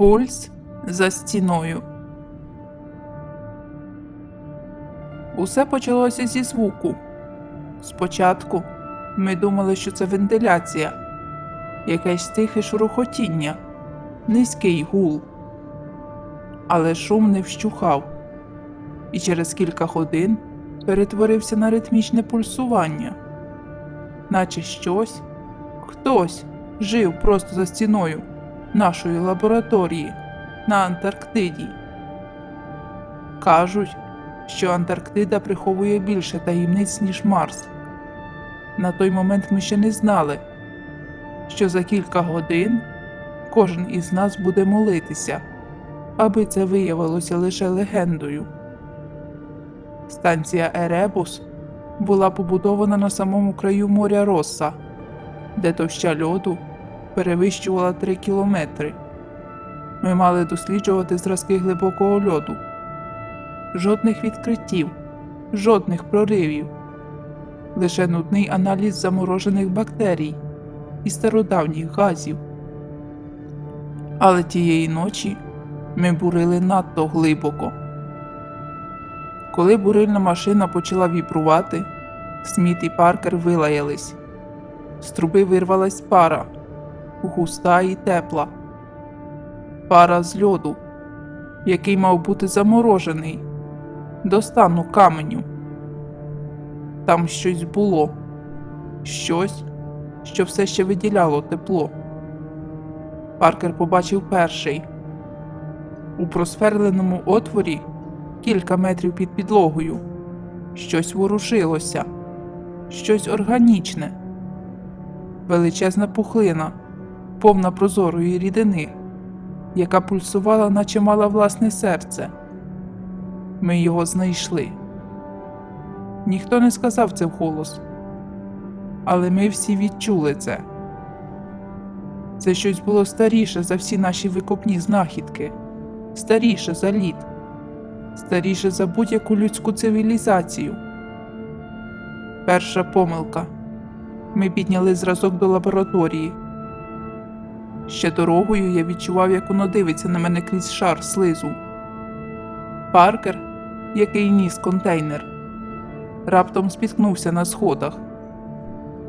Пульс за стіною. Усе почалося зі звуку. Спочатку ми думали, що це вентиляція, якесь тихе шурохотіння, низький гул. Але шум не вщухав, і через кілька годин перетворився на ритмічне пульсування, наче щось, хтось жив просто за стіною нашої лабораторії на Антарктиді. Кажуть, що Антарктида приховує більше таємниць, ніж Марс. На той момент ми ще не знали, що за кілька годин кожен із нас буде молитися, аби це виявилося лише легендою. Станція Еребус була побудована на самому краю моря Росса, де товща льоду перевищувала 3 кілометри. Ми мали досліджувати зразки глибокого льоду. Жодних відкриттів, жодних проривів, лише нудний аналіз заморожених бактерій і стародавніх газів. Але тієї ночі ми бурили надто глибоко. Коли бурильна машина почала вібрувати, Сміт і Паркер вилаялись. З труби вирвалась пара, густа і тепла. Пара з льоду, який мав бути заморожений до стану каменю. Там щось було, щось, що все ще виділяло тепло. Паркер побачив перший. У просверленому отворі кілька метрів під підлогою. Щось ворушилося, щось органічне, величезна пухлина, повна прозорої рідини, яка пульсувала, наче мала власне серце. Ми його знайшли. Ніхто не сказав це вголос, але ми всі відчули це. Це щось було старіше за всі наші викопні знахідки, старіше за лід старіше за будь-яку людську цивілізацію. Перша помилка. Ми підняли зразок до лабораторії. Ще дорогою я відчував, як воно дивиться на мене крізь шар слизу. Паркер, який ніс контейнер, раптом спіткнувся на сходах,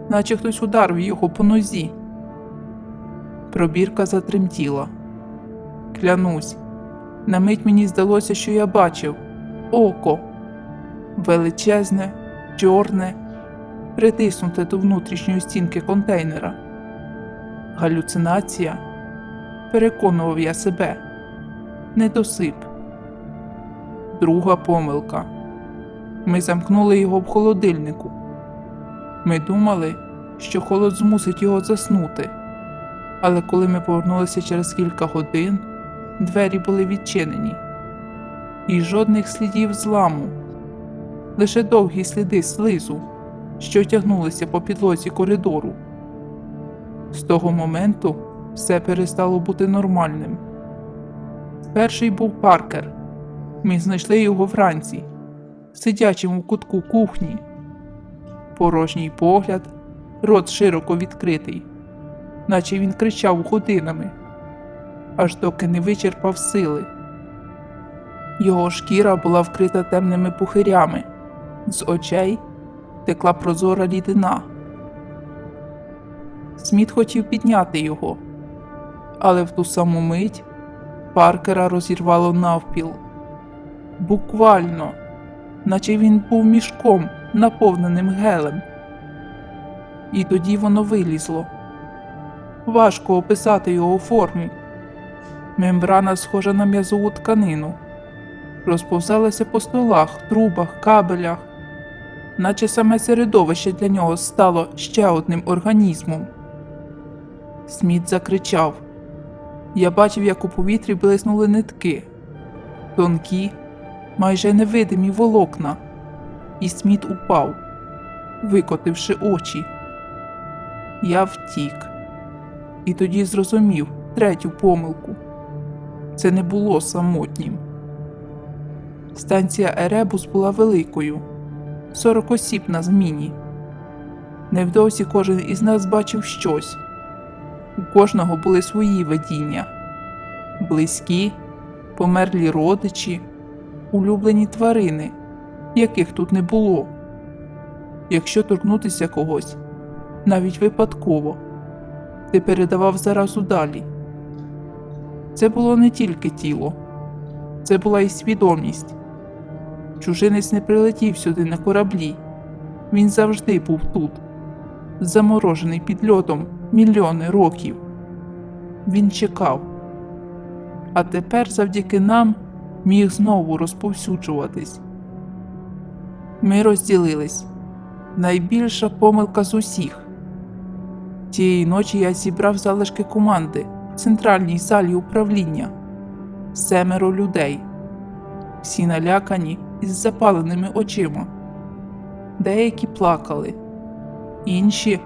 наче хтось ударив його по нозі. Пробірка затремтіла. Клянусь, на мить мені здалося, що я бачив око величезне, чорне, притиснуте до внутрішньої стінки контейнера. Галюцинація, переконував я себе, недосип. Друга помилка. Ми замкнули його в холодильнику. Ми думали, що холод змусить його заснути. Але коли ми повернулися через кілька годин, двері були відчинені, і жодних слідів зламу, лише довгі сліди слизу, що тягнулися по підлозі коридору. З того моменту все перестало бути нормальним. Перший був паркер. Ми знайшли його вранці, сидячим у кутку кухні. Порожній погляд, рот широко відкритий, наче він кричав годинами аж доки не вичерпав сили. Його шкіра була вкрита темними пухирями, з очей текла прозора рідина. Сміт хотів підняти його, але в ту саму мить Паркера розірвало навпіл. Буквально, наче він був мішком, наповненим гелем. І тоді воно вилізло. Важко описати його форму. Мембрана схожа на м'язову тканину, розповзалася по столах, трубах, кабелях, наче саме середовище для нього стало ще одним організмом. Сміт закричав. Я бачив, як у повітрі блиснули нитки, тонкі, майже невидимі волокна, і Сміт упав, викотивши очі. Я втік, і тоді зрозумів третю помилку це не було самотнім. Станція Еребус була великою 40 осіб на зміні. Невдовзі кожен із нас бачив щось, у кожного були свої видіння. близькі, померлі родичі, улюблені тварини, яких тут не було. Якщо торкнутися когось, навіть випадково, ти передавав заразу далі. Це було не тільки тіло, це була і свідомість. Чужинець не прилетів сюди на кораблі. Він завжди був тут, заморожений під льодом мільйони років. Він чекав. А тепер завдяки нам міг знову розповсюджуватись. Ми розділились. Найбільша помилка з усіх. Тієї ночі я зібрав залишки команди в центральній залі управління. Семеро людей. Всі налякані із запаленими очима. Деякі плакали, інші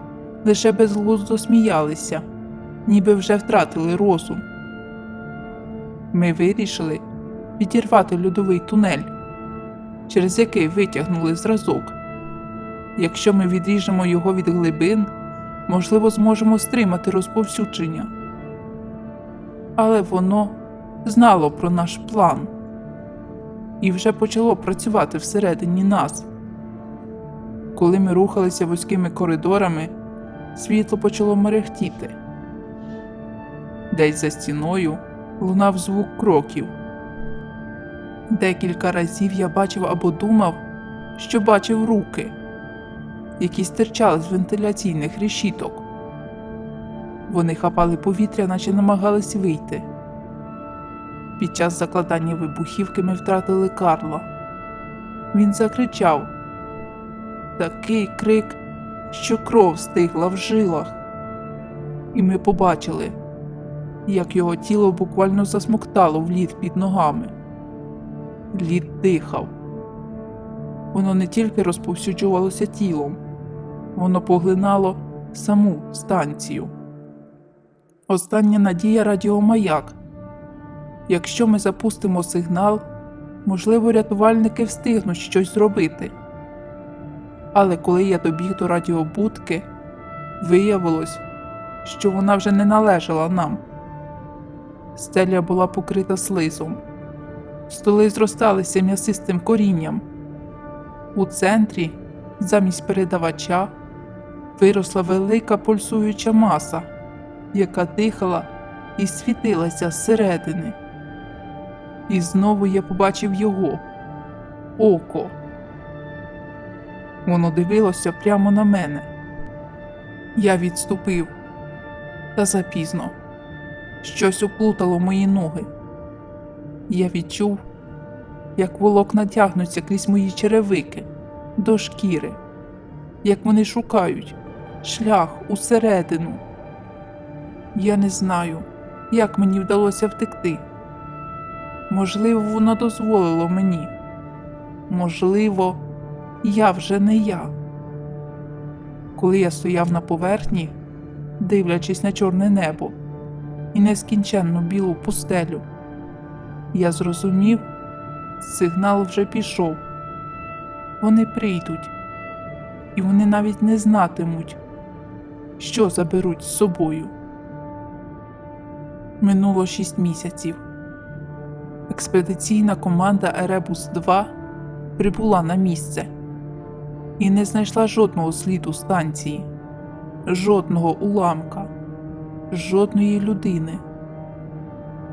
лише безглуздо сміялися, ніби вже втратили розум. Ми вирішили відірвати льодовий тунель, через який витягнули зразок. Якщо ми відріжемо його від глибин, можливо, зможемо стримати розповсюдження. Але воно знало про наш план і вже почало працювати всередині нас. Коли ми рухалися вузькими коридорами, світло почало мерехтіти. Десь за стіною лунав звук кроків. Декілька разів я бачив або думав, що бачив руки, які стирчали з вентиляційних решіток. Вони хапали повітря, наче намагались вийти. Під час закладання вибухівки ми втратили Карла. Він закричав. Такий крик, що кров стигла в жилах. І ми побачили, як його тіло буквально засмоктало в лід під ногами. Лід дихав. Воно не тільки розповсюджувалося тілом, воно поглинало саму станцію. Остання надія радіомаяк. Якщо ми запустимо сигнал, можливо, рятувальники встигнуть щось зробити. Але коли я добіг до радіобудки, виявилось, що вона вже не належала нам. Стеля була покрита слизом, столи зросталися м'ясистим корінням. У центрі, замість передавача, виросла велика пульсуюча маса, яка дихала і світилася зсередини. І знову я побачив його око. Воно дивилося прямо на мене. Я відступив, та запізно. Щось оплутало мої ноги. Я відчув, як волокна тягнуться крізь мої черевики до шкіри, як вони шукають шлях усередину. Я не знаю, як мені вдалося втекти. Можливо, воно дозволило мені. Можливо, я вже не я. Коли я стояв на поверхні, дивлячись на чорне небо і нескінченну білу пустелю, я зрозумів, сигнал вже пішов. Вони прийдуть, і вони навіть не знатимуть, що заберуть з собою. Минуло шість місяців. Експедиційна команда Еребус 2 прибула на місце і не знайшла жодного сліду станції, жодного уламка, жодної людини,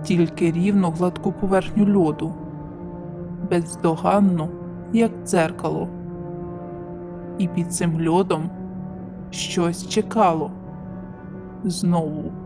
тільки рівну гладку поверхню льоду, бездоганну, як дзеркало. І під цим льодом щось чекало знову.